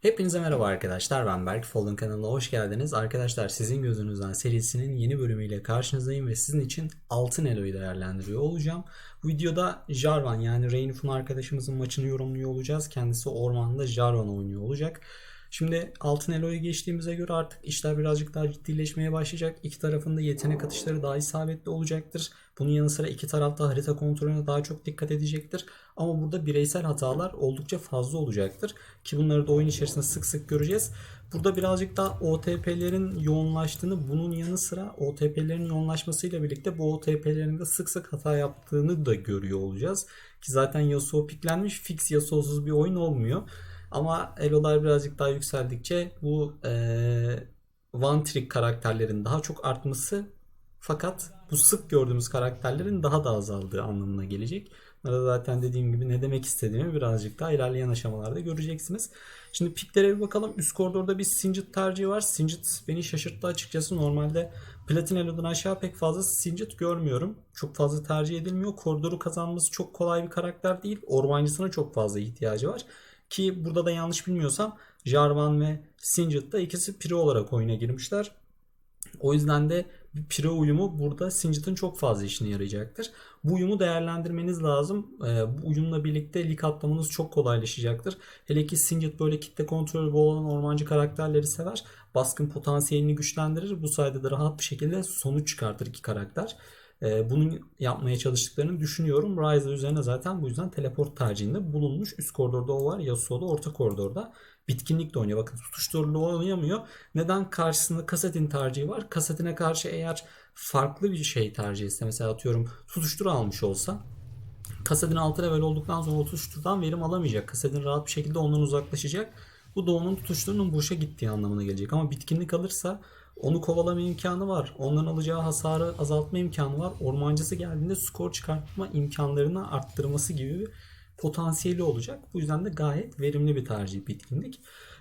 Hepinize merhaba arkadaşlar ben Berk Fallen kanalına hoş geldiniz. Arkadaşlar sizin gözünüzden serisinin yeni bölümüyle karşınızdayım ve sizin için altın eloyu değerlendiriyor olacağım. Bu videoda Jarvan yani Rainfun arkadaşımızın maçını yorumluyor olacağız. Kendisi ormanda Jarvan oynuyor olacak. Şimdi altın eloyu geçtiğimize göre artık işler birazcık daha ciddileşmeye başlayacak. İki tarafında yetenek atışları daha isabetli olacaktır. Bunun yanı sıra iki tarafta harita kontrolüne daha çok dikkat edecektir. Ama burada bireysel hatalar oldukça fazla olacaktır. Ki bunları da oyun içerisinde sık sık göreceğiz. Burada birazcık daha OTP'lerin yoğunlaştığını, bunun yanı sıra OTP'lerin yoğunlaşmasıyla birlikte bu OTP'lerin de sık sık hata yaptığını da görüyor olacağız. Ki zaten Yasuo piklenmiş, fix Yasuo'suz bir oyun olmuyor. Ama elolar birazcık daha yükseldikçe bu ee, one trick karakterlerin daha çok artması fakat bu sık gördüğümüz karakterlerin daha da azaldığı anlamına gelecek. Burada zaten dediğim gibi ne demek istediğimi birazcık daha ilerleyen aşamalarda göreceksiniz. Şimdi piklere bir bakalım. Üst koridorda bir Singed tercihi var. Singed beni şaşırttı açıkçası. Normalde Platin Elo'dan aşağı pek fazla Singed görmüyorum. Çok fazla tercih edilmiyor. Koridoru kazanması çok kolay bir karakter değil. Ormancısına çok fazla ihtiyacı var. Ki burada da yanlış bilmiyorsam Jarvan ve Singed da ikisi piri olarak oyuna girmişler. O yüzden de bir pire uyumu burada Singed'ın çok fazla işine yarayacaktır. Bu uyumu değerlendirmeniz lazım. Ee, bu uyumla birlikte lig atlamanız çok kolaylaşacaktır. Hele ki Singed böyle kitle kontrolü olan ormancı karakterleri sever. Baskın potansiyelini güçlendirir. Bu sayede de rahat bir şekilde sonuç çıkartır iki karakter. Ee, bunu yapmaya çalıştıklarını düşünüyorum. Ryze üzerine zaten bu yüzden teleport tercihinde bulunmuş. Üst koridorda o var. Yasuo'da orta koridorda. Bitkinlik de oynuyor. Bakın tutuşturulu oynayamıyor. Neden? Karşısında kasetin tercihi var. Kasetine karşı eğer farklı bir şey tercih etse mesela atıyorum tutuştur almış olsa kasetin 6 level olduktan sonra tutuşturdan verim alamayacak. Kasetin rahat bir şekilde ondan uzaklaşacak. Bu da onun tutuşturunun boşa gittiği anlamına gelecek. Ama bitkinlik alırsa onu kovalama imkanı var. Onların alacağı hasarı azaltma imkanı var. Ormancısı geldiğinde skor çıkartma imkanlarını arttırması gibi bir potansiyeli olacak. Bu yüzden de gayet verimli bir tercih bitkinlik.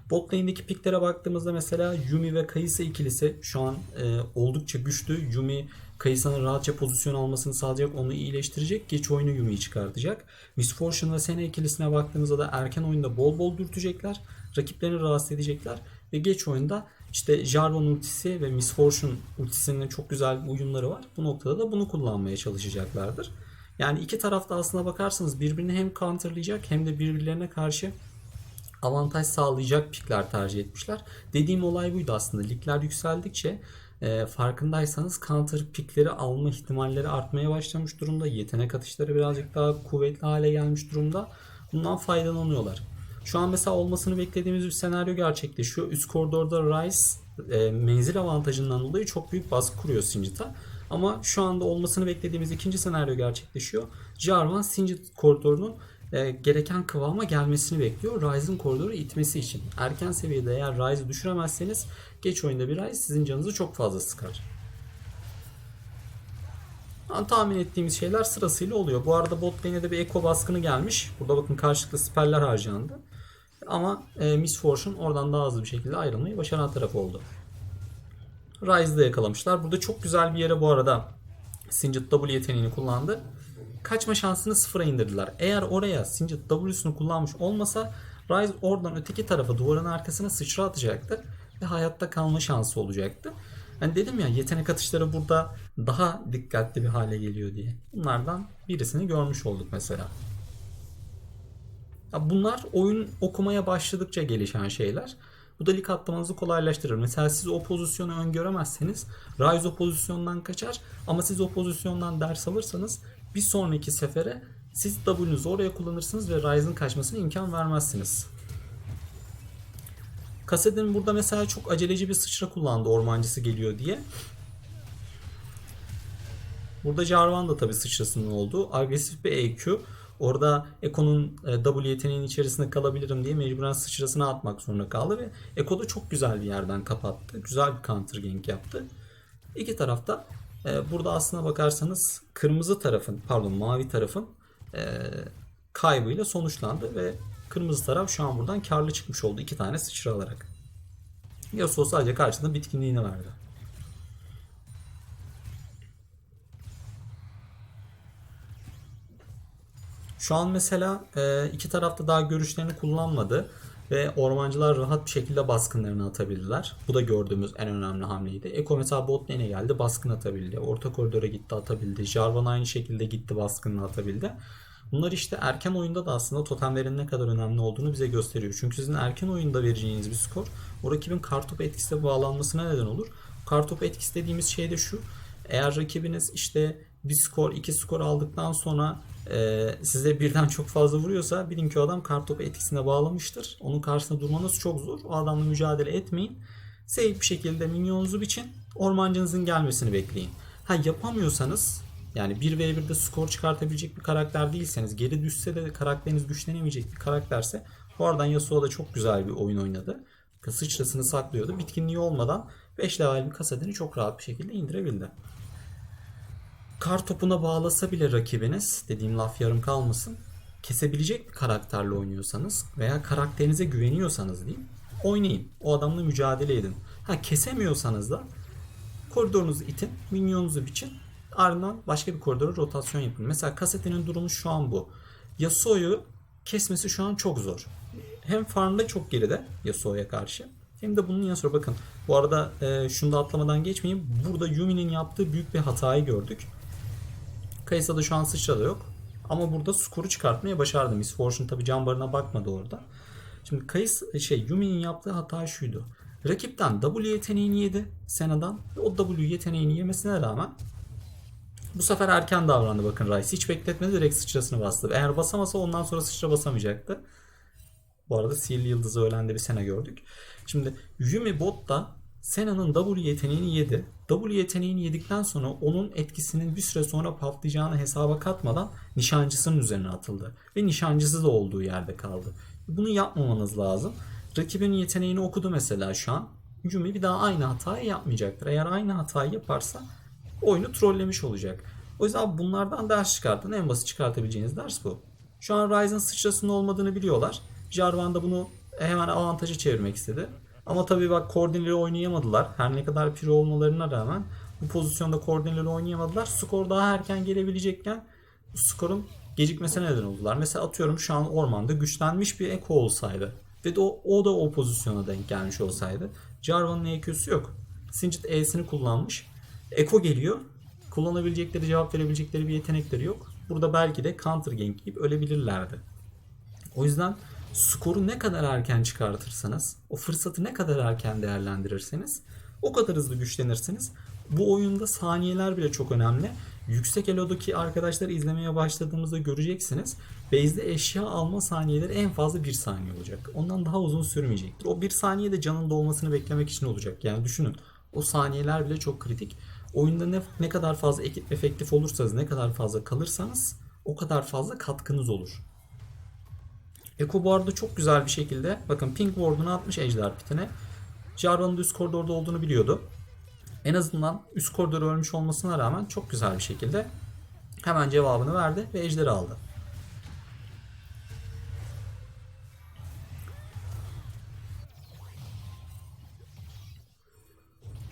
Bot lane'deki piklere baktığımızda mesela Yumi ve Kayısa ikilisi şu an e, oldukça güçlü. Yumi Kayısa'nın rahatça pozisyon almasını sağlayacak, onu iyileştirecek. Geç oyunu Yumi'yi çıkartacak. Miss Fortune ve Sena ikilisine baktığımızda da erken oyunda bol bol dürtecekler. Rakiplerini rahatsız edecekler. Ve geç oyunda işte Jarvan ultisi ve Miss Fortune ultisinin çok güzel uyumları var. Bu noktada da bunu kullanmaya çalışacaklardır. Yani iki tarafta aslına bakarsanız birbirini hem counterlayacak hem de birbirlerine karşı avantaj sağlayacak pikler tercih etmişler. Dediğim olay buydu aslında. Ligler yükseldikçe e, farkındaysanız counter pikleri alma ihtimalleri artmaya başlamış durumda. Yetenek atışları birazcık daha kuvvetli hale gelmiş durumda. Bundan faydalanıyorlar. Şu an mesela olmasını beklediğimiz bir senaryo gerçekleşiyor. Üst koridorda Rice e, menzil avantajından dolayı çok büyük baskı kuruyor Singed'a. Ama şu anda olmasını beklediğimiz ikinci senaryo gerçekleşiyor. Jarvan Singed koridorunun e, gereken kıvama gelmesini bekliyor. Ryze'ın koridoru itmesi için. Erken seviyede eğer Ryze'ı düşüremezseniz geç oyunda bir Ryze sizin canınızı çok fazla sıkar. Yani tahmin ettiğimiz şeyler sırasıyla oluyor. Bu arada bot lane'e de bir eco baskını gelmiş. Burada bakın karşılıklı siperler harcandı. Ama e, Miss Fortune oradan daha hızlı bir şekilde ayrılmayı başaran taraf oldu. Ryze'da yakalamışlar. Burada çok güzel bir yere bu arada Singed W yeteneğini kullandı. Kaçma şansını sıfıra indirdiler. Eğer oraya Singed W'sunu kullanmış olmasa Ryze oradan öteki tarafa duvarın arkasına sıçra atacaktı. Ve hayatta kalma şansı olacaktı. Yani dedim ya yetenek atışları burada daha dikkatli bir hale geliyor diye. Bunlardan birisini görmüş olduk mesela. Ya bunlar oyun okumaya başladıkça gelişen şeyler. Bu da lig atlamanızı kolaylaştırır. Mesela siz o pozisyonu öngöremezseniz Ryze o pozisyondan kaçar ama siz o pozisyondan ders alırsanız bir sonraki sefere siz W'nuzu oraya kullanırsınız ve Ryze'ın kaçmasına imkan vermezsiniz. Kasedin burada mesela çok aceleci bir sıçra kullandı ormancısı geliyor diye. Burada Jarvan da tabi sıçrasının olduğu agresif bir EQ. Orada Eko'nun e, W yeteneğinin içerisinde kalabilirim diye mecburen sıçrasını atmak zorunda kaldı ve Eko da çok güzel bir yerden kapattı. Güzel bir counter gank yaptı. İki tarafta e, burada aslına bakarsanız kırmızı tarafın pardon mavi tarafın e, kaybıyla sonuçlandı ve kırmızı taraf şu an buradan karlı çıkmış oldu iki tane sıçra alarak. Yasuo sadece karşısında bitkinliğini verdi. Şu an mesela e, iki tarafta daha görüşlerini kullanmadı. Ve ormancılar rahat bir şekilde baskınlarını atabildiler. Bu da gördüğümüz en önemli hamleydi. Eko mesela bot geldi baskın atabildi. Orta koridora gitti atabildi. Jarvan aynı şekilde gitti baskınını atabildi. Bunlar işte erken oyunda da aslında totemlerin ne kadar önemli olduğunu bize gösteriyor. Çünkü sizin erken oyunda vereceğiniz bir skor o rakibin kartopu etkisine bağlanmasına neden olur. Kartopu etkisi dediğimiz şey de şu. Eğer rakibiniz işte bir skor, iki skor aldıktan sonra e, size birden çok fazla vuruyorsa bilin ki o adam kartopu etkisine bağlamıştır. Onun karşısında durmanız çok zor. O adamla mücadele etmeyin. Safe bir şekilde minyonunuzu biçin. Ormancınızın gelmesini bekleyin. Ha yapamıyorsanız yani 1v1'de skor çıkartabilecek bir karakter değilseniz geri düşse de karakteriniz güçlenemeyecek bir karakterse bu aradan Yasuo da çok güzel bir oyun oynadı. Sıçrasını saklıyordu. Bitkinliği olmadan 5 level bir kasadını çok rahat bir şekilde indirebildi. Kar topuna bağlasa bile rakibiniz dediğim laf yarım kalmasın. Kesebilecek bir karakterle oynuyorsanız veya karakterinize güveniyorsanız diyeyim oynayın. O adamla mücadele edin. Ha kesemiyorsanız da koridorunuzu itin, minyonunuzu biçin. Ardından başka bir koridora rotasyon yapın. Mesela kasetinin durumu şu an bu. Yasuo'yu kesmesi şu an çok zor. Hem farmda çok geride Yasuo'ya karşı. Hem de bunun yanı sıra bakın. Bu arada e, şunu da atlamadan geçmeyeyim. Burada Yumi'nin yaptığı büyük bir hatayı gördük. Kayısa'da şu an sıçra da yok. Ama burada skoru çıkartmaya başardı. Miss Fortune tabi can bakmadı orada. Şimdi Kayıs şey Yumi'nin yaptığı hata şuydu. Rakipten W yeteneğini yedi Sena'dan. O W yeteneğini yemesine rağmen bu sefer erken davrandı bakın Rice. Hiç bekletmedi direkt sıçrasını bastı. Eğer basamasa ondan sonra sıçra basamayacaktı. Bu arada Sihirli Yıldız'ı ölen de bir Sena gördük. Şimdi Yumi bot da Sena'nın W yeteneğini yedi. W yeteneğini yedikten sonra onun etkisinin bir süre sonra patlayacağını hesaba katmadan nişancısının üzerine atıldı. Ve nişancısı da olduğu yerde kaldı. Bunu yapmamanız lazım. Rakibin yeteneğini okudu mesela şu an. Yumi bir daha aynı hatayı yapmayacaktır. Eğer aynı hatayı yaparsa oyunu trollemiş olacak. O yüzden bunlardan ders çıkartın. En basit çıkartabileceğiniz ders bu. Şu an Ryzen sıçrasının olmadığını biliyorlar. Jarvan da bunu hemen avantaja çevirmek istedi. Ama tabii bak koordineli oynayamadılar. Her ne kadar piri olmalarına rağmen bu pozisyonda koordineli oynayamadılar. Skor daha erken gelebilecekken skorun gecikmesine neden oldular. Mesela atıyorum şu an ormanda güçlenmiş bir Eko olsaydı ve de o, o da o pozisyona denk gelmiş olsaydı Jarvan'ın EQ'su yok. Singed E'sini kullanmış. Eko geliyor. Kullanabilecekleri, cevap verebilecekleri bir yetenekleri yok. Burada belki de counter gank gibi ölebilirlerdi. O yüzden skoru ne kadar erken çıkartırsanız, o fırsatı ne kadar erken değerlendirirseniz o kadar hızlı güçlenirsiniz. Bu oyunda saniyeler bile çok önemli. Yüksek Elo'daki arkadaşları izlemeye başladığımızda göreceksiniz. Base'de eşya alma saniyeleri en fazla 1 saniye olacak. Ondan daha uzun sürmeyecektir. O 1 saniye de canın dolmasını beklemek için olacak. Yani düşünün. O saniyeler bile çok kritik. Oyunda ne, ne kadar fazla efektif olursanız, ne kadar fazla kalırsanız o kadar fazla katkınız olur. Eko bu arada çok güzel bir şekilde bakın pink ward'unu atmış ejder pitine. Jarvan'ın da üst koridorda olduğunu biliyordu. En azından üst koridor ölmüş olmasına rağmen çok güzel bir şekilde hemen cevabını verdi ve ejderi aldı.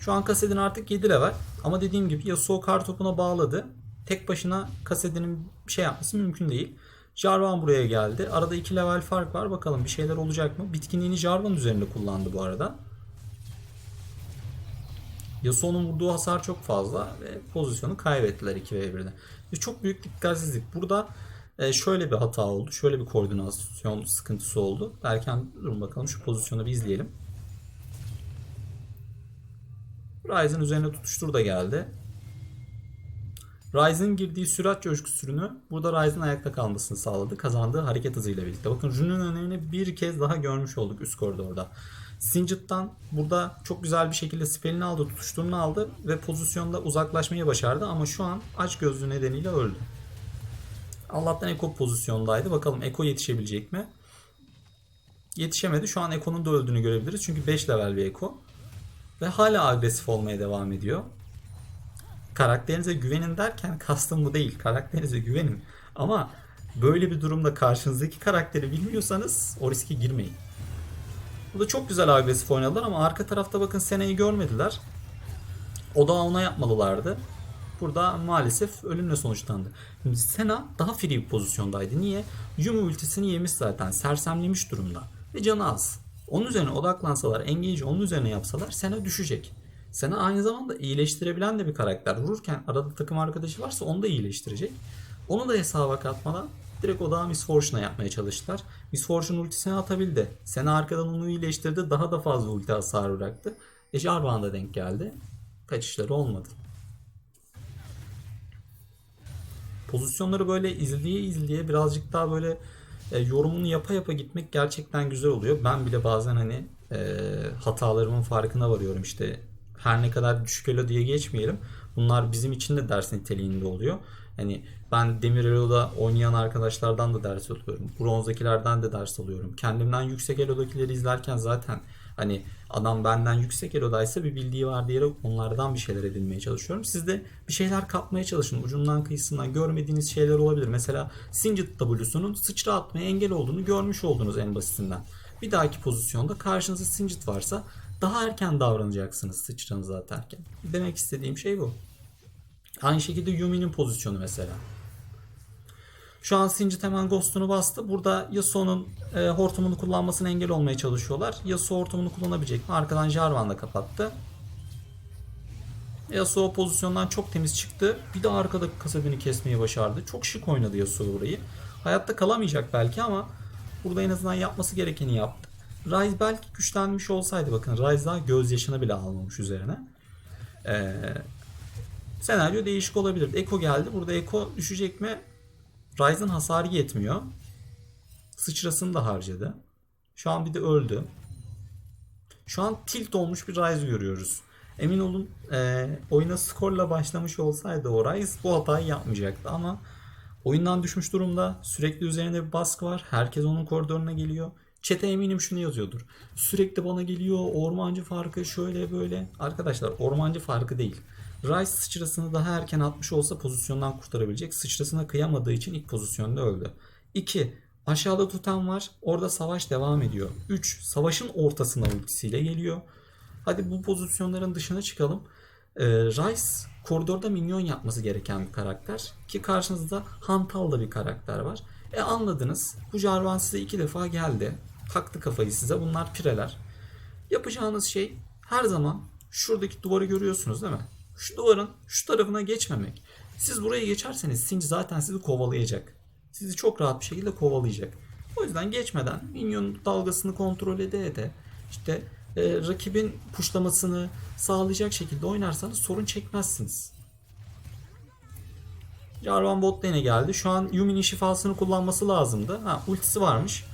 Şu an Kasedin artık 7 level ama dediğim gibi Yasuo kar topuna bağladı. Tek başına Kasedin'in şey yapması mümkün değil. Jarvan buraya geldi. Arada 2 level fark var. Bakalım bir şeyler olacak mı? Bitkinliğini Jarvan üzerinde kullandı bu arada. Yasuo'nun vurduğu hasar çok fazla ve pozisyonu kaybettiler 2v1'de. Ve çok büyük dikkatsizlik. Burada e, şöyle bir hata oldu. Şöyle bir koordinasyon sıkıntısı oldu. Derken durun bakalım şu pozisyonu bir izleyelim. Ryzen üzerine tutuştur da geldi. Ryzen girdiği sürat coşkusunu burada Ryzen ayakta kalmasını sağladı. Kazandığı hareket hızıyla birlikte. Bakın Run'un önemini bir kez daha görmüş olduk üst koridorda. Singed'dan burada çok güzel bir şekilde spelini aldı, tutuşturunu aldı ve pozisyonda uzaklaşmayı başardı ama şu an aç gözlü nedeniyle öldü. Allah'tan Eko pozisyondaydı. Bakalım Eko yetişebilecek mi? Yetişemedi. Şu an Eko'nun da öldüğünü görebiliriz. Çünkü 5 level bir Eko. Ve hala agresif olmaya devam ediyor. Karakterinize güvenin derken kastım bu değil. Karakterinize güvenin. Ama böyle bir durumda karşınızdaki karakteri bilmiyorsanız o riske girmeyin. Burada çok güzel agresif oynadılar ama arka tarafta bakın Sena'yı görmediler. O da ona yapmalılardı. Burada maalesef ölümle sonuçlandı. Şimdi Sena daha free bir pozisyondaydı. Niye? Yumi ultisini yemiş zaten. Sersemlemiş durumda. ve canı az. Onun üzerine odaklansalar, engage onun üzerine yapsalar Sena düşecek. Sena aynı zamanda iyileştirebilen de bir karakter. Vururken arada takım arkadaşı varsa onu da iyileştirecek. Onu da hesaba katmadan direkt odağı Miss Fortune'a yapmaya çalıştılar. Miss Fortune ultisini atabildi. Sena arkadan onu iyileştirdi. Daha da fazla ulti hasarı bıraktı. E Jarvan da denk geldi. Kaçışları olmadı. Pozisyonları böyle izleye izleye birazcık daha böyle e, yorumunu yapa yapa gitmek gerçekten güzel oluyor. Ben bile bazen hani e, hatalarımın farkına varıyorum işte her ne kadar düşük elo diye geçmeyelim. Bunlar bizim için de ders niteliğinde oluyor. Hani ben Demir Elo'da oynayan arkadaşlardan da ders alıyorum. Bronzdakilerden de ders alıyorum. Kendimden yüksek Elo'dakileri izlerken zaten hani adam benden yüksek Elo'daysa bir bildiği var diyerek onlardan bir şeyler edinmeye çalışıyorum. Siz de bir şeyler kapmaya çalışın. Ucundan kıyısından görmediğiniz şeyler olabilir. Mesela Singed W'sunun sıçra atmaya engel olduğunu görmüş oldunuz en basitinden. Bir dahaki pozisyonda karşınızda Singed varsa daha erken davranacaksınız sıçranızı atarken. Demek istediğim şey bu. Aynı şekilde Yumi'nin pozisyonu mesela. Şu an Singed hemen Ghost'unu bastı. Burada Yasuo'nun e, hortumunu kullanmasına engel olmaya çalışıyorlar. Yasuo hortumunu kullanabilecek mi? Arkadan Jarvan da kapattı. Yasuo pozisyondan çok temiz çıktı. Bir de arkadaki kasabini kesmeyi başardı. Çok şık oynadı Yasuo burayı. Hayatta kalamayacak belki ama burada en azından yapması gerekeni yaptı. Ryze belki güçlenmiş olsaydı bakın Ryze daha gözyaşını bile almamış üzerine. Ee, senaryo değişik olabilirdi. Eko geldi. Burada Eko düşecek mi? Ryze'ın hasarı yetmiyor. Sıçrasını da harcadı. Şu an bir de öldü. Şu an tilt olmuş bir Ryze görüyoruz. Emin olun e, oyuna skorla başlamış olsaydı o Ryze bu hatayı yapmayacaktı ama oyundan düşmüş durumda. Sürekli üzerinde bir baskı var. Herkes onun koridoruna geliyor. Çete eminim şunu yazıyordur. Sürekli bana geliyor ormancı farkı şöyle böyle. Arkadaşlar ormancı farkı değil. Rice sıçrasını daha erken atmış olsa pozisyondan kurtarabilecek. Sıçrasına kıyamadığı için ilk pozisyonda öldü. 2. Aşağıda tutan var. Orada savaş devam ediyor. 3. Savaşın ortasına ultisiyle geliyor. Hadi bu pozisyonların dışına çıkalım. Ee, Rice koridorda minyon yapması gereken bir karakter. Ki karşınızda hantal da bir karakter var. E anladınız. Bu Jarvan size iki defa geldi. Taktı kafayı size. Bunlar pireler. Yapacağınız şey her zaman şuradaki duvarı görüyorsunuz değil mi? Şu duvarın şu tarafına geçmemek. Siz buraya geçerseniz Sinci zaten sizi kovalayacak. Sizi çok rahat bir şekilde kovalayacak. O yüzden geçmeden minyon dalgasını kontrol ede ede işte e, rakibin puşlamasını sağlayacak şekilde oynarsanız sorun çekmezsiniz. Jarvan bot lane'e geldi. Şu an Yumi'nin şifasını kullanması lazımdı. Ha ultisi varmış.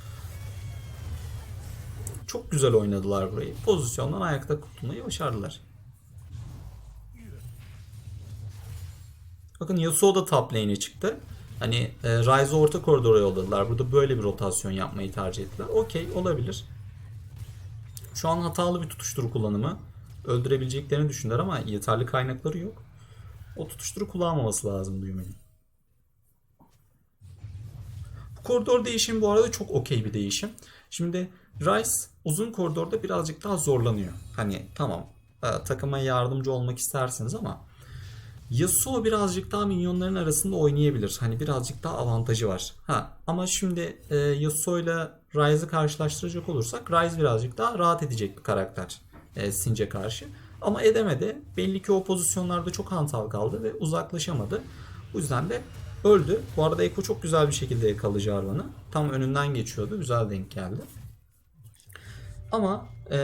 Çok güzel oynadılar burayı. Pozisyondan ayakta kurtulmayı başardılar. Bakın Yasuo da top lane'e çıktı. Hani e, Ryze'ı orta koridora yolladılar. Burada böyle bir rotasyon yapmayı tercih ettiler. Okey olabilir. Şu an hatalı bir tutuşturu kullanımı. Öldürebileceklerini düşündüler ama yeterli kaynakları yok. O tutuşturu kullanmaması lazım Yumi'nin. Bu koridor değişimi bu arada çok okey bir değişim. Şimdi Rice uzun koridorda birazcık daha zorlanıyor. Hani tamam e, takıma yardımcı olmak istersiniz ama Yasuo birazcık daha minyonların arasında oynayabilir. Hani birazcık daha avantajı var. Ha ama şimdi e, Yasuo ile Ryze'ı karşılaştıracak olursak Ryze birazcık daha rahat edecek bir karakter e, Since karşı. Ama edemedi. Belli ki o pozisyonlarda çok hantal kaldı ve uzaklaşamadı. Bu yüzden de öldü. Bu arada Eko çok güzel bir şekilde yakaladı Jarvan'ı. Tam önünden geçiyordu. Güzel denk geldi. Ama e,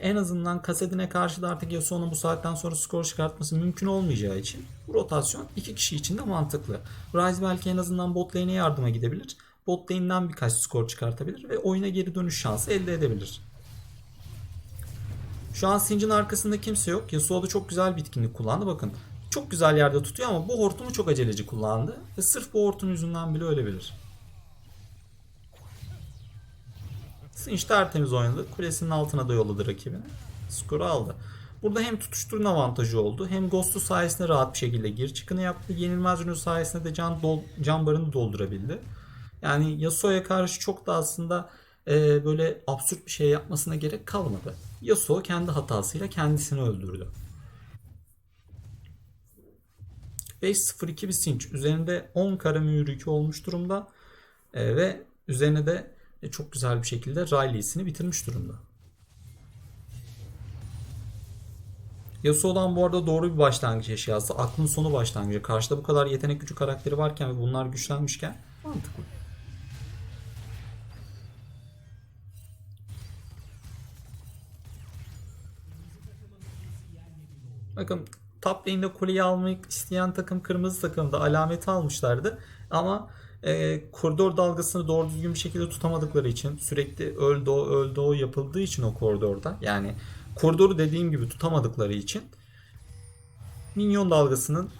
en azından kasetine karşı da artık Yasuo'nun bu saatten sonra skor çıkartması mümkün olmayacağı için bu rotasyon iki kişi için de mantıklı. Ryze belki en azından bot lane'e yardıma gidebilir. Bot lane'den birkaç skor çıkartabilir ve oyuna geri dönüş şansı elde edebilir. Şu an Singe'in arkasında kimse yok. Yasuo da çok güzel bitkinlik kullandı. Bakın çok güzel yerde tutuyor ama bu hortumu çok aceleci kullandı. Ve sırf bu hortum yüzünden bile ölebilir. Singe tertemiz oynadı. Kulesinin altına da yolladı rakibini. Skoru aldı. Burada hem tutuşturun avantajı oldu. Hem Ghost'u sayesinde rahat bir şekilde gir çıkını yaptı. Yenilmez ürünü sayesinde de can, dol, can barını doldurabildi. Yani Yasuo'ya karşı çok da aslında e, böyle absürt bir şey yapmasına gerek kalmadı. Yasuo kendi hatasıyla kendisini öldürdü. 5-0-2 bir Sinch. Üzerinde 10 kara mühür olmuş durumda. E, ve üzerine de e, çok güzel bir şekilde Riley'sini bitirmiş durumda. Yasuo'dan bu arada doğru bir başlangıç yazdı. Aklın sonu başlangıcı. Karşıda bu kadar yetenek gücü karakteri varken ve bunlar güçlenmişken mantıklı. Bakın top lane'de kuleyi almak isteyen takım kırmızı takımda alameti almışlardı. Ama e, koridor dalgasını doğru düzgün bir şekilde tutamadıkları için sürekli öldü o öldü o yapıldığı için o koridorda yani koridoru dediğim gibi tutamadıkları için minyon dalgasının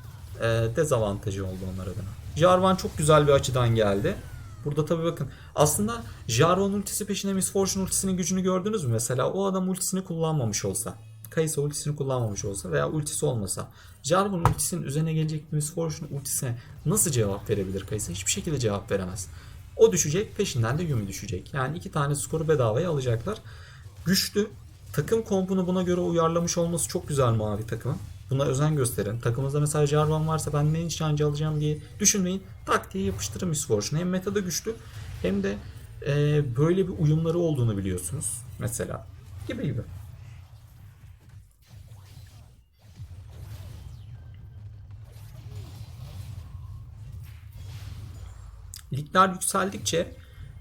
e, dezavantajı oldu onlar adına. Jarvan çok güzel bir açıdan geldi. Burada tabii bakın aslında Jarvan ultisi peşinde Miss Fortune ultisinin gücünü gördünüz mü? Mesela o adam ultisini kullanmamış olsa. Kayısa ultisini kullanmamış olsa veya ultisi olmasa Jarvan ultisinin üzerine gelecek Miss Fortune ultisine nasıl cevap verebilir Kayısa? Hiçbir şekilde cevap veremez. O düşecek peşinden de Yumi düşecek. Yani iki tane skoru bedavaya alacaklar. Güçlü. Takım kompunu buna göre uyarlamış olması çok güzel mavi takımın. Buna özen gösterin. Takımınızda mesela Jarvan varsa ben ne nişancı alacağım diye düşünmeyin. Tak diye yapıştırın Miss Fortune. Hem metada güçlü hem de e, böyle bir uyumları olduğunu biliyorsunuz. Mesela gibi gibi. Ligler yükseldikçe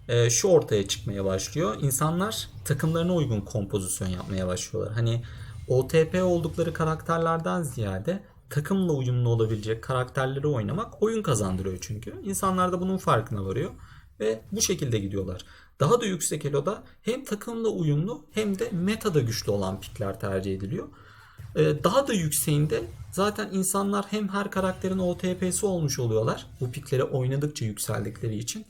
e, şu ortaya çıkmaya başlıyor. İnsanlar takımlarına uygun kompozisyon yapmaya başlıyorlar. Hani OTP oldukları karakterlerden ziyade takımla uyumlu olabilecek karakterleri oynamak oyun kazandırıyor çünkü. İnsanlar da bunun farkına varıyor ve bu şekilde gidiyorlar. Daha da yüksek eloda hem takımla uyumlu hem de metada güçlü olan pikler tercih ediliyor. Ee, daha da yükseğinde zaten insanlar hem her karakterin OTP'si olmuş oluyorlar. Bu pikleri oynadıkça yükseldikleri için.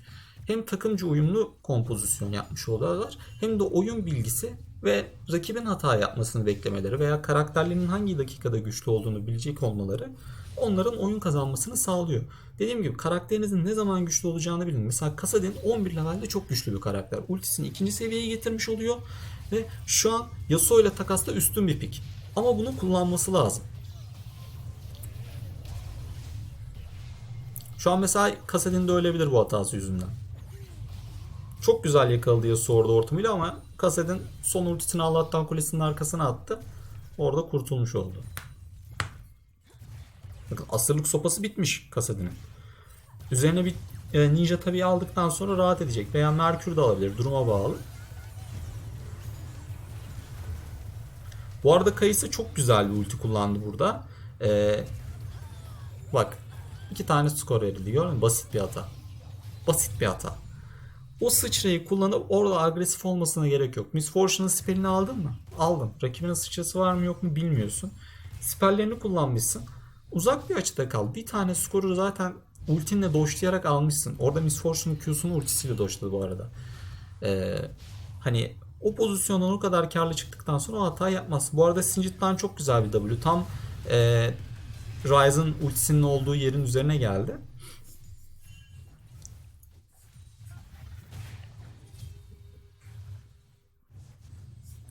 Hem takımcı uyumlu kompozisyon yapmış oluyorlar. Hem de oyun bilgisi ve rakibin hata yapmasını beklemeleri veya karakterlerinin hangi dakikada güçlü olduğunu bilecek olmaları onların oyun kazanmasını sağlıyor. Dediğim gibi karakterinizin ne zaman güçlü olacağını bilin. Mesela Kasadin 11 levelde çok güçlü bir karakter. Ultisini ikinci seviyeye getirmiş oluyor ve şu an Yasuo ile takasla üstün bir pik. Ama bunu kullanması lazım. Şu an mesela Kasadin de ölebilir bu hatası yüzünden. Çok güzel yakaladı Yasuo orada ortamıyla ama Kasadin son ultisini Allah'tan kulesinin arkasına attı. Orada kurtulmuş oldu. Bakın asırlık sopası bitmiş Kasadin'in. Üzerine bir e, ninja tabii aldıktan sonra rahat edecek. Veya Merkür de alabilir. Duruma bağlı. Bu arada Kayısı çok güzel bir ulti kullandı burada. Ee, bak. iki tane skor verildi gördün mü? Basit bir hata. Basit bir hata. O sıçrayı kullanıp orada agresif olmasına gerek yok. Miss Fortune'ın spellini aldın mı? Aldın. Rakibinin sıçrası var mı yok mu bilmiyorsun. Spelllerini kullanmışsın. Uzak bir açıda kal. Bir tane skoru zaten ultinle doşlayarak almışsın. Orada Miss Fortune'ın Q'sunu ultisiyle doşladı bu arada. Ee, hani o pozisyondan o kadar karlı çıktıktan sonra o hata yapmaz. Bu arada Singed'den çok güzel bir W. Tam e, Ryze'ın ultisinin olduğu yerin üzerine geldi.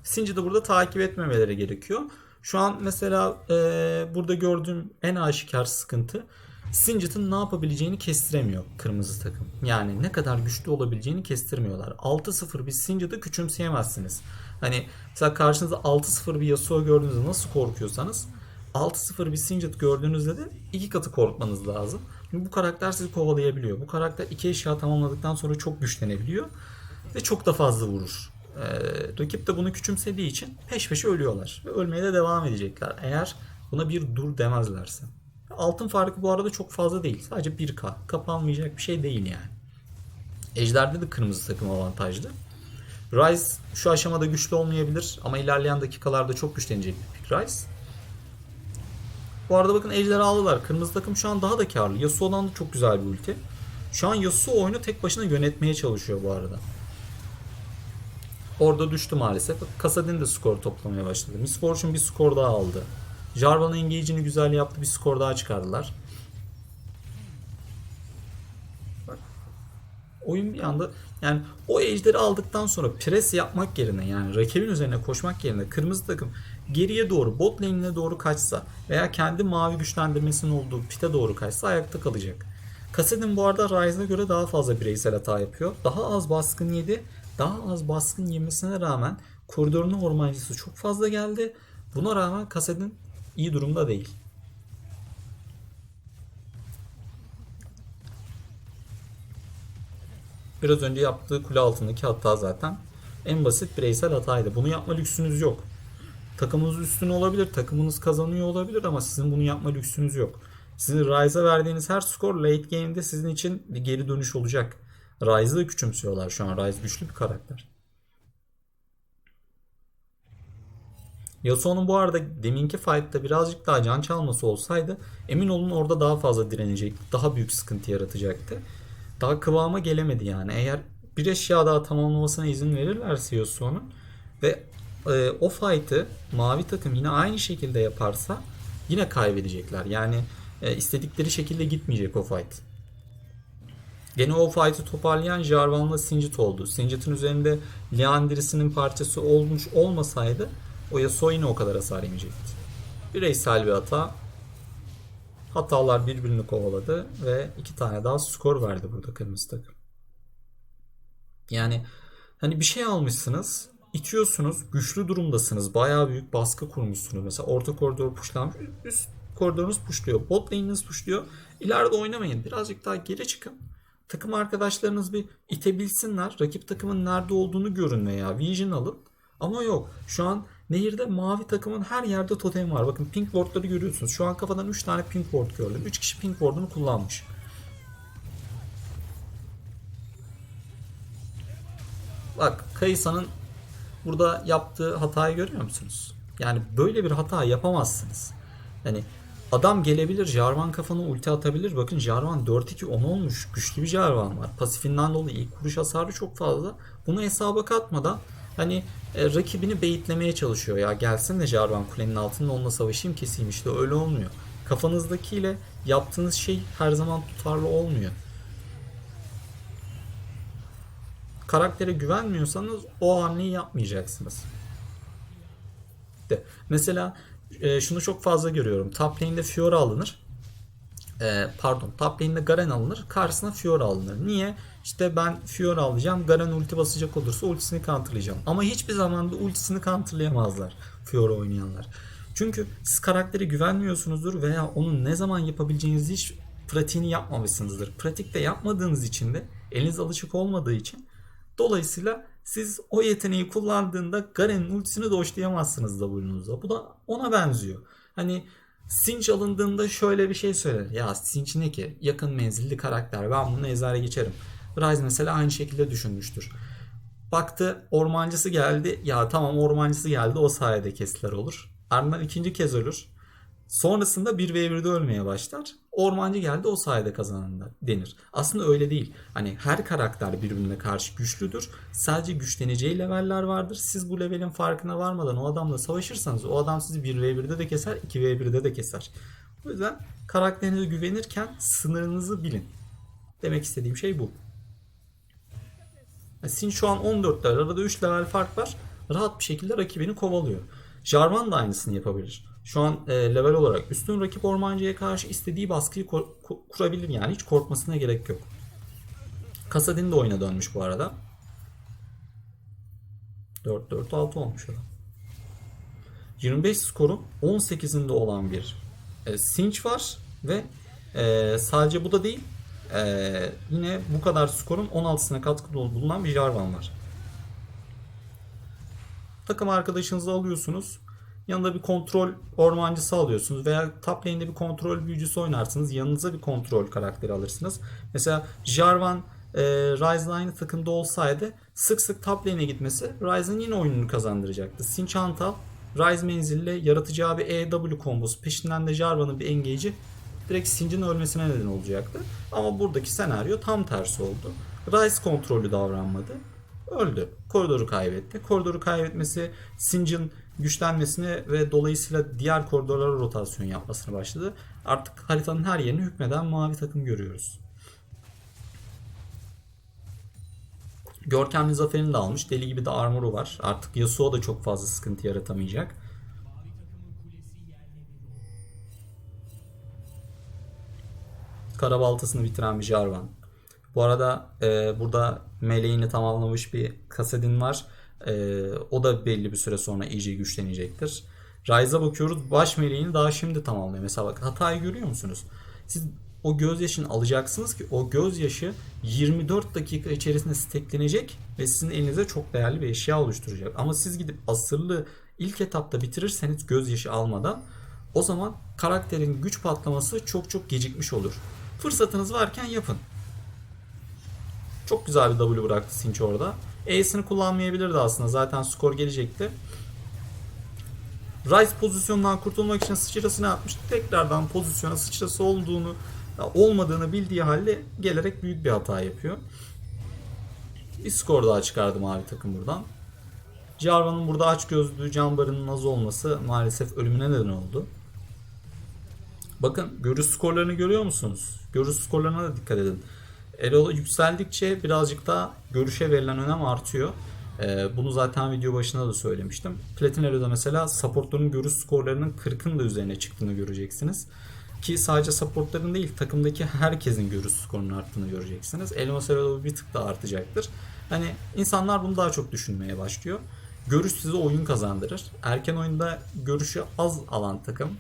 Singed'ı burada takip etmemeleri gerekiyor. Şu an mesela e, burada gördüğüm en aşikar sıkıntı Singed'ın ne yapabileceğini kestiremiyor kırmızı takım. Yani ne kadar güçlü olabileceğini kestirmiyorlar. 6-0 bir Singed'ı küçümseyemezsiniz. Hani mesela karşınızda 6-0 bir Yasuo gördüğünüzde nasıl korkuyorsanız 6-0 bir Singed gördüğünüzde de iki katı korkmanız lazım. Bu karakter sizi kovalayabiliyor. Bu karakter iki eşya tamamladıktan sonra çok güçlenebiliyor. Ve çok da fazla vurur. Ee, rakip de bunu küçümsediği için peş peşe ölüyorlar. Ve ölmeye de devam edecekler. Eğer buna bir dur demezlerse. Altın farkı bu arada çok fazla değil. Sadece 1K. Kapanmayacak bir şey değil yani. Ejder'de de kırmızı takım avantajlı. Ryze şu aşamada güçlü olmayabilir ama ilerleyen dakikalarda çok güçlenecek bir pick Ryze. Bu arada bakın Ejder'i aldılar. Kırmızı takım şu an daha da karlı. Yasuo'dan da çok güzel bir ulti. Şu an Yasuo oyunu tek başına yönetmeye çalışıyor bu arada. Orada düştü maalesef. Kasadin de skor toplamaya başladı. Miss Fortune bir skor daha aldı. Jarvan engage'ini güzel yaptı. Bir skor daha çıkardılar. Oyun bir anda yani o ejderi aldıktan sonra pres yapmak yerine yani rakibin üzerine koşmak yerine kırmızı takım geriye doğru bot lane'ine doğru kaçsa veya kendi mavi güçlendirmesinin olduğu pite doğru kaçsa ayakta kalacak. Kassadin bu arada Ryze'a göre daha fazla bireysel hata yapıyor. Daha az baskın yedi. Daha az baskın yemesine rağmen koridorun ormancısı çok fazla geldi. Buna rağmen Kassadin iyi durumda değil. Biraz önce yaptığı kule altındaki hata zaten en basit bireysel hataydı. Bunu yapma lüksünüz yok. Takımınız üstün olabilir, takımınız kazanıyor olabilir ama sizin bunu yapma lüksünüz yok. Sizin Ryze'a verdiğiniz her skor late game'de sizin için bir geri dönüş olacak. Da küçümsüyorlar şu an. Ryze güçlü bir karakter. Yasuo'nun bu arada deminki fight'ta birazcık daha can çalması olsaydı emin olun orada daha fazla direnecekti. Daha büyük sıkıntı yaratacaktı. Daha kıvama gelemedi yani. Eğer bir eşya daha tamamlamasına izin verirlerse Yasuo'nun ve e, o fight'ı mavi takım yine aynı şekilde yaparsa yine kaybedecekler. Yani e, istedikleri şekilde gitmeyecek o fight. Gene o fight'ı toparlayan Jarvan'la Singed oldu. Singed'in üzerinde Liandry'sinin parçası olmuş olmasaydı o Yasuo o kadar hasar yemeyecekti. Bireysel bir hata. Hatalar birbirini kovaladı ve iki tane daha skor verdi burada kırmızı takım. Yani hani bir şey almışsınız, itiyorsunuz, güçlü durumdasınız, bayağı büyük baskı kurmuşsunuz. Mesela orta koridor puşlanmış, üst koridorunuz puşluyor, bot lane'iniz puşluyor. İleride oynamayın, birazcık daha geri çıkın. Takım arkadaşlarınız bir itebilsinler, rakip takımın nerede olduğunu görün veya vision alın. Ama yok, şu an nehirde mavi takımın her yerde totem var. Bakın pink wardları görüyorsunuz. Şu an kafadan 3 tane pink ward gördüm. 3 kişi pink ward'unu kullanmış. Bak Kayısa'nın burada yaptığı hatayı görüyor musunuz? Yani böyle bir hata yapamazsınız. Yani adam gelebilir Jarvan kafana ulti atabilir. Bakın Jarvan 4-2-10 olmuş. Güçlü bir Jarvan var. Pasifinden dolayı ilk vuruş hasarı çok fazla. Bunu hesaba katmadan hani e, rakibini beyitlemeye çalışıyor ya. Gelsin de Jarvan kulenin altında onunla savaşayım keseyim işte öyle olmuyor. Kafanızdakiyle yaptığınız şey her zaman tutarlı olmuyor. karaktere güvenmiyorsanız o hamleyi yapmayacaksınız. De. Mesela e, şunu çok fazla görüyorum. Top lane'de Fiora alınır. E, pardon top lane'de Garen alınır. Karşısına Fiora alınır. Niye? İşte ben Fiora alacağım. Garen ulti basacak olursa ultisini counterlayacağım. Ama hiçbir zaman da ultisini counterlayamazlar. Fiora oynayanlar. Çünkü siz karaktere güvenmiyorsunuzdur veya onun ne zaman yapabileceğinizi hiç pratiğini yapmamışsınızdır. Pratikte yapmadığınız için de eliniz alışık olmadığı için Dolayısıyla siz o yeteneği kullandığında Garen'in ultisini doşlayamazsınız W'nuzda. Bu da ona benziyor. Hani Sinch alındığında şöyle bir şey söyler. Ya Sinch ne ki? Yakın menzilli karakter. Ben bunu ezere geçerim. Ryze mesela aynı şekilde düşünmüştür. Baktı ormancısı geldi. Ya tamam ormancısı geldi o sayede kestiler olur. Ardından ikinci kez ölür. Sonrasında 1v1'de ölmeye başlar. Ormancı geldi o sayede kazanan denir. Aslında öyle değil. Hani her karakter birbirine karşı güçlüdür. Sadece güçleneceği leveller vardır. Siz bu levelin farkına varmadan o adamla savaşırsanız o adam sizi 1v1'de de keser, 2v1'de de keser. O yüzden karakterinize güvenirken sınırınızı bilin. Demek istediğim şey bu. Sin şu an 14 level, arada 3 level fark var. Rahat bir şekilde rakibini kovalıyor. Jarvan da aynısını yapabilir şu an e, level olarak üstün rakip ormancıya karşı istediği baskıyı kur, kurabilir yani hiç korkmasına gerek yok. Kasadin de oyuna dönmüş bu arada. 4-4-6 olmuş adam. 25 skorun 18'inde olan bir e, Sinch var ve e, sadece bu da değil e, yine bu kadar skorun 16'sına katkıda bulunan bir Jarvan var. Takım arkadaşınızı alıyorsunuz. Yanında bir kontrol ormancısı alıyorsunuz veya top lane'de bir kontrol büyücüsü oynarsınız. Yanınıza bir kontrol karakteri alırsınız. Mesela Jarvan e, Ryze'la aynı takımda olsaydı sık sık top lane'e gitmesi Ryze'ın yine oyununu kazandıracaktı. Sinchantal Ryze menzilli yaratacağı bir EW kombosu peşinden de Jarvan'ın bir engage'i direkt Sinch'in ölmesine neden olacaktı. Ama buradaki senaryo tam tersi oldu. Ryze kontrollü davranmadı. Öldü. Koridoru kaybetti. Koridoru kaybetmesi Sinch'in güçlenmesini ve dolayısıyla diğer koridorlara rotasyon yapmasını başladı. Artık haritanın her yerini hükmeden mavi takım görüyoruz. Görkemli zaferini de almış. Deli gibi de armoru var. Artık Yasuo da çok fazla sıkıntı yaratamayacak. Karabaltasını bitiren bir Jarvan. Bu arada e, burada meleğini tamamlamış bir Kasadin var. E, o da belli bir süre sonra iyice güçlenecektir. Ryze'a bakıyoruz. Baş meleğini daha şimdi tamamlıyor. Mesela bak hatayı görüyor musunuz? Siz o gözyaşını alacaksınız ki o gözyaşı 24 dakika içerisinde steklenecek ve sizin elinize çok değerli bir eşya oluşturacak. Ama siz gidip asırlı ilk etapta bitirirseniz gözyaşı almadan o zaman karakterin güç patlaması çok çok gecikmiş olur. Fırsatınız varken yapın. Çok güzel bir W bıraktı Sinch orada. E'sini kullanmayabilirdi aslında. Zaten skor gelecekti. Rice pozisyondan kurtulmak için sıçrasını atmıştı. Tekrardan pozisyona sıçrası olduğunu olmadığını bildiği halde gelerek büyük bir hata yapıyor. Bir skor daha çıkardı mavi takım buradan. Jarvan'ın burada aç gözlü Canbar'ın az olması maalesef ölümüne neden oldu. Bakın görüş skorlarını görüyor musunuz? Görüş skorlarına da dikkat edin. Elo yükseldikçe birazcık daha görüşe verilen önem artıyor. Ee, bunu zaten video başında da söylemiştim. Platin Elo'da mesela supportların görüş skorlarının 40'ın da üzerine çıktığını göreceksiniz. Ki sadece supportların değil takımdaki herkesin görüş skorunun arttığını göreceksiniz. Elmas Elo'da bir tık daha artacaktır. Hani insanlar bunu daha çok düşünmeye başlıyor. Görüş size oyun kazandırır. Erken oyunda görüşü az alan takım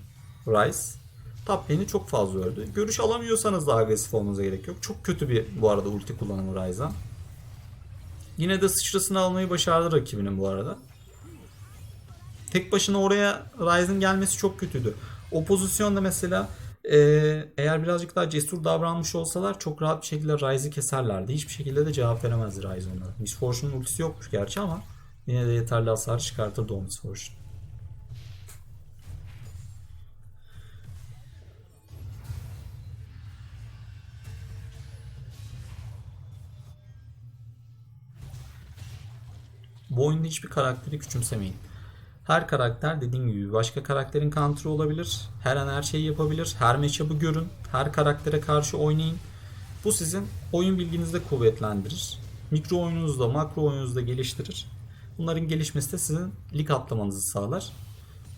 Rice top çok fazla ördü. Görüş alamıyorsanız da agresif olmanıza gerek yok. Çok kötü bir bu arada ulti kullanımı Ryze'a. Yine de sıçrasını almayı başardı rakibinin bu arada. Tek başına oraya Ryze'ın gelmesi çok kötüydü. O pozisyonda mesela e, eğer birazcık daha cesur davranmış olsalar çok rahat bir şekilde Ryze'ı keserlerdi. Hiçbir şekilde de cevap veremezdi Ryze onlara. Miss Fortune'un ultisi yokmuş gerçi ama yine de yeterli hasar çıkartırdı o Miss. Bu oyunda hiçbir karakteri küçümsemeyin. Her karakter dediğim gibi başka karakterin counter'ı olabilir. Her an her şeyi yapabilir. Her matchup'ı görün. Her karaktere karşı oynayın. Bu sizin oyun bilginizi de kuvvetlendirir. Mikro oyununuzu da makro oyununuzu da geliştirir. Bunların gelişmesi de sizin lig atlamanızı sağlar.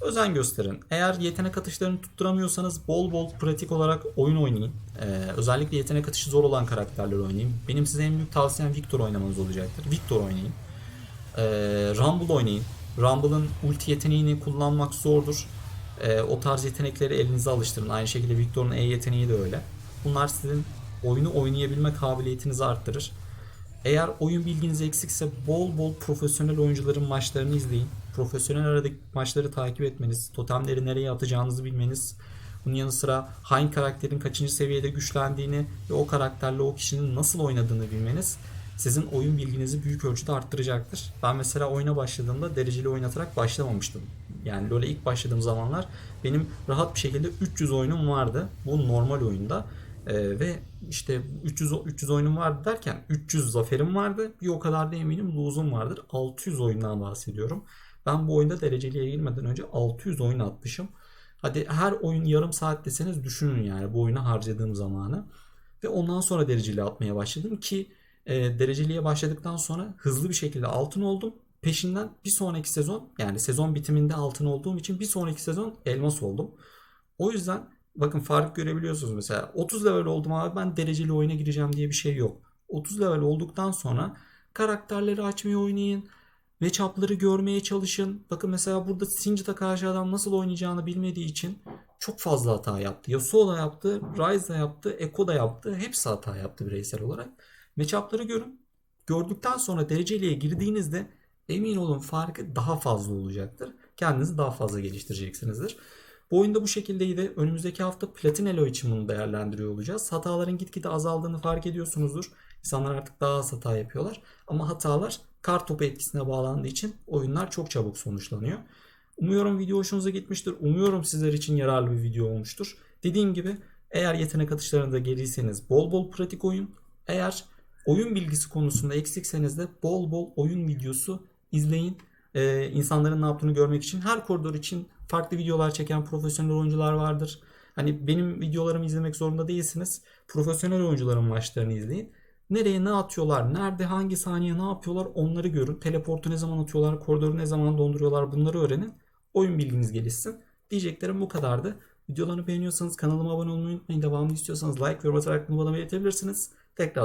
Özen gösterin. Eğer yetenek atışlarını tutturamıyorsanız bol bol pratik olarak oyun oynayın. Ee, özellikle yetenek atışı zor olan karakterler oynayın. Benim size en büyük tavsiyem Victor oynamanız olacaktır. Victor oynayın. Ee, Rumble oynayın. Rumble'ın ulti yeteneğini kullanmak zordur. Ee, o tarz yetenekleri elinize alıştırın. Aynı şekilde Victor'un E yeteneği de öyle. Bunlar sizin oyunu oynayabilme kabiliyetinizi arttırır. Eğer oyun bilginiz eksikse bol bol profesyonel oyuncuların maçlarını izleyin. Profesyonel aradaki maçları takip etmeniz, totemleri nereye atacağınızı bilmeniz, bunun yanı sıra hangi karakterin kaçıncı seviyede güçlendiğini ve o karakterle o kişinin nasıl oynadığını bilmeniz sizin oyun bilginizi büyük ölçüde arttıracaktır. Ben mesela oyuna başladığımda dereceli oynatarak başlamamıştım. Yani LoL'e ilk başladığım zamanlar benim rahat bir şekilde 300 oyunum vardı. Bu normal oyunda. Ee, ve işte 300 300 oyunum vardı derken 300 zaferim vardı. Bir o kadar da eminim lose'um vardır. 600 oyundan bahsediyorum. Ben bu oyunda dereceliye girmeden önce 600 oyun atmışım. Hadi her oyun yarım saat deseniz düşünün yani bu oyuna harcadığım zamanı. Ve ondan sonra dereceli atmaya başladım ki e, dereceliğe başladıktan sonra hızlı bir şekilde altın oldum. Peşinden bir sonraki sezon yani sezon bitiminde altın olduğum için bir sonraki sezon elmas oldum. O yüzden bakın fark görebiliyorsunuz mesela 30 level oldum abi ben dereceli oyuna gireceğim diye bir şey yok. 30 level olduktan sonra karakterleri açmayı oynayın. Matchup'ları görmeye çalışın. Bakın mesela burada Singed'a karşı adam nasıl oynayacağını bilmediği için çok fazla hata yaptı. Yasuo da yaptı, Ryze da yaptı, Echo da yaptı. Hepsi hata yaptı bireysel olarak. Matchup'ları görün. Gördükten sonra dereceliğe girdiğinizde emin olun farkı daha fazla olacaktır. Kendinizi daha fazla geliştireceksinizdir. Bu oyunda bu şekildeydi. Önümüzdeki hafta Platin Elo için bunu değerlendiriyor olacağız. Hataların gitgide azaldığını fark ediyorsunuzdur. İnsanlar artık daha az hata yapıyorlar. Ama hatalar kar topu etkisine bağlandığı için oyunlar çok çabuk sonuçlanıyor. Umuyorum video hoşunuza gitmiştir. Umuyorum sizler için yararlı bir video olmuştur. Dediğim gibi eğer yetenek atışlarında geriyseniz bol bol pratik oyun. Eğer oyun bilgisi konusunda eksikseniz de bol bol oyun videosu izleyin. Ee, insanların ne yaptığını görmek için her koridor için farklı videolar çeken profesyonel oyuncular vardır. Hani benim videolarımı izlemek zorunda değilsiniz. Profesyonel oyuncuların maçlarını izleyin. Nereye ne atıyorlar, nerede hangi saniye ne yapıyorlar onları görün. Teleportu ne zaman atıyorlar, koridoru ne zaman donduruyorlar bunları öğrenin. Oyun bilginiz gelişsin. Diyeceklerim bu kadardı. Videolarını beğeniyorsanız kanalıma abone olmayı unutmayın. Devamını istiyorsanız like ve yorum atarak bunu bana belirtebilirsiniz. Tekrar